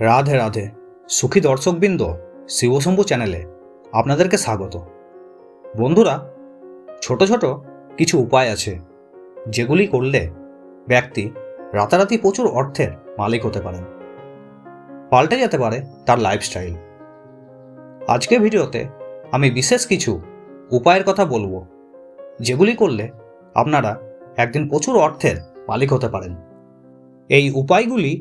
রাধে রাধে। সুখী দর্শকবৃন্দ শিবশম্ভু চ্যানেলে আপনাদেরকে স্বাগত। বন্ধুরা, ছোট ছোট কিছু উপায় আছে, যেগুলি করলে ব্যক্তি রাতারাতি প্রচুর অর্থের মালিক হতে পারেন। পাল্টে যেতে পারে তার লাইফস্টাইল আজকে ভিডিওতে আমি বিশেষ কিছু উপায়ের কথা বলব, যেগুলি করলে আপনারা একদিন প্রচুর অর্থের মালিক হতে পারেন। এই উপায়গুলি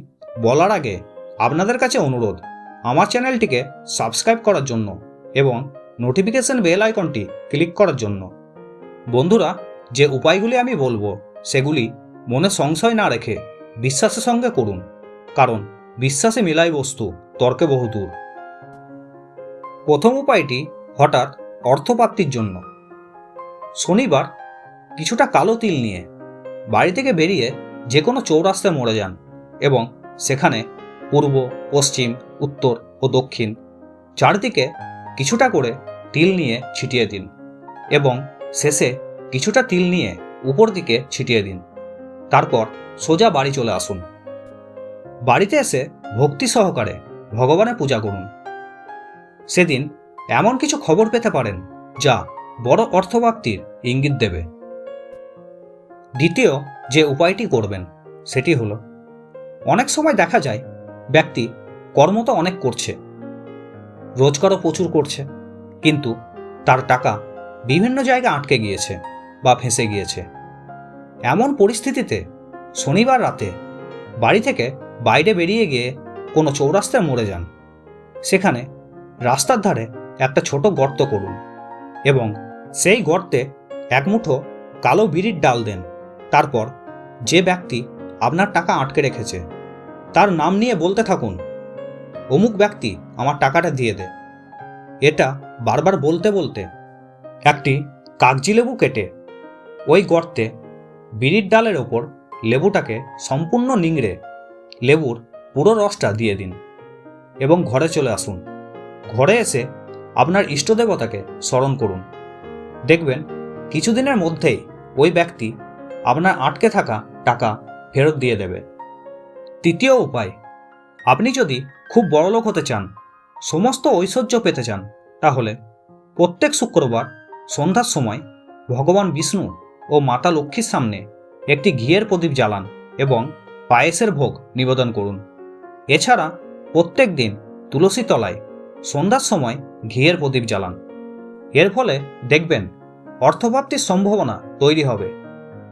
বলার আগে আপনাদের কাছে অনুরোধ, আমার চ্যানেলটিকে সাবস্ক্রাইব করার জন্য এবং নোটিফিকেশন বেল আইকনটি ক্লিক করার জন্য। বন্ধুরা, যে উপায়গুলি আমি বলব, সেগুলি মনে সংশয় না রেখে বিশ্বাসের সঙ্গে করুন, কারণ বিশ্বাসে মিলাই বস্তু তর্কে বহুদূর প্রথম উপায়টি হঠাৎ অর্থপ্রাপ্তির জন্য। শনিবার, কিছুটা কালো তিল নিয়ে বাড়ি থেকে বেরিয়ে যে কোনো চৌরাস্তায় মরে যান এবং সেখানে পূর্ব, পশ্চিম, উত্তর ও দক্ষিণ। চারদিকে কিছুটা করে তিল নিয়ে ছিটিয়ে দিন এবং শেষে কিছুটা তিল নিয়ে উপর দিকে ছিটিয়ে দিন। তারপর সোজা বাড়ি চলে আসুন। বাড়িতে এসে ভক্তি সহকারে ভগবানের পূজা করুন। সেদিন এমন কিছু খবর পেতে পারেন যা বড় অর্থপ্রাপ্তির ইঙ্গিত দেবে। দ্বিতীয় যে উপায়টি করবেন, সেটি হলো, অনেক সময় দেখা যায় ব্যক্তি কর্ম তো অনেক করছে, রোজগারও প্রচুর করছে, কিন্তু তার টাকা বিভিন্ন জায়গায় আটকে গিয়েছে বা ফেঁসে গিয়েছে। এমন পরিস্থিতিতে শনিবার রাতে বাড়ি থেকে বাইরে বেরিয়ে গিয়ে কোনো চৌরাস্তায় মরে যান। সেখানে রাস্তার ধারে একটা ছোট গর্ত করুন এবং সেই গর্তে এক মুঠো কালো বিড়ির ডাল দেন। তারপর যে ব্যক্তি আপনার টাকা আটকে রেখেছে তার নাম নিয়ে বলতে থাকুন। অমুক ব্যক্তি আমার টাকাটা দিয়ে দে। এটা বারবার বলতে বলতে একটি কাগজি লেবু কেটে ওই গর্তে বিড়ির ডালের ওপর লেবুটাকে সম্পূর্ণ নিংড়ে লেবুর পুরো রসটা দিয়ে দিন এবং ঘরে চলে আসুন। ঘরে এসে আপনার ইষ্টদেবতাকে স্মরণ করুন। দেখবেন কিছুদিনের মধ্যেই ওই ব্যক্তি আপনার আটকে থাকা টাকা ফেরত দিয়ে দেবে। তৃতীয় উপায়, আপনি যদি খুব বড়লোক হতে চান, সমস্ত ঐশ্বর্য পেতে চান, তাহলে প্রত্যেক শুক্রবার সন্ধ্যার সময় ভগবান বিষ্ণু ও মাতা লক্ষ্মীর সামনে একটি ঘিয়ের প্রদীপ জ্বালান এবং পায়েসের ভোগ নিবেদন করুন। এছাড়া প্রত্যেক দিন তুলসী তলায় সন্ধ্যার সময় ঘিয়ের প্রদীপ জ্বালান। এর ফলে দেখবেন অর্থপ্রাপ্তির সম্ভাবনা তৈরি হবে।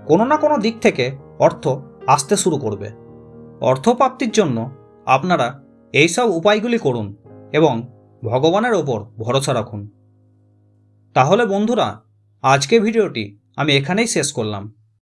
কোনো না কোনো দিক থেকে অর্থ আসতে শুরু করবে। অর্থপ্রাপ্তির জন্য আপনারা এইসব উপায়গুলি করুন এবং ভগবানের ওপর ভরসা রাখুন। তাহলে বন্ধুরা আজকে ভিডিওটি আমি এখানেই শেষ করলাম।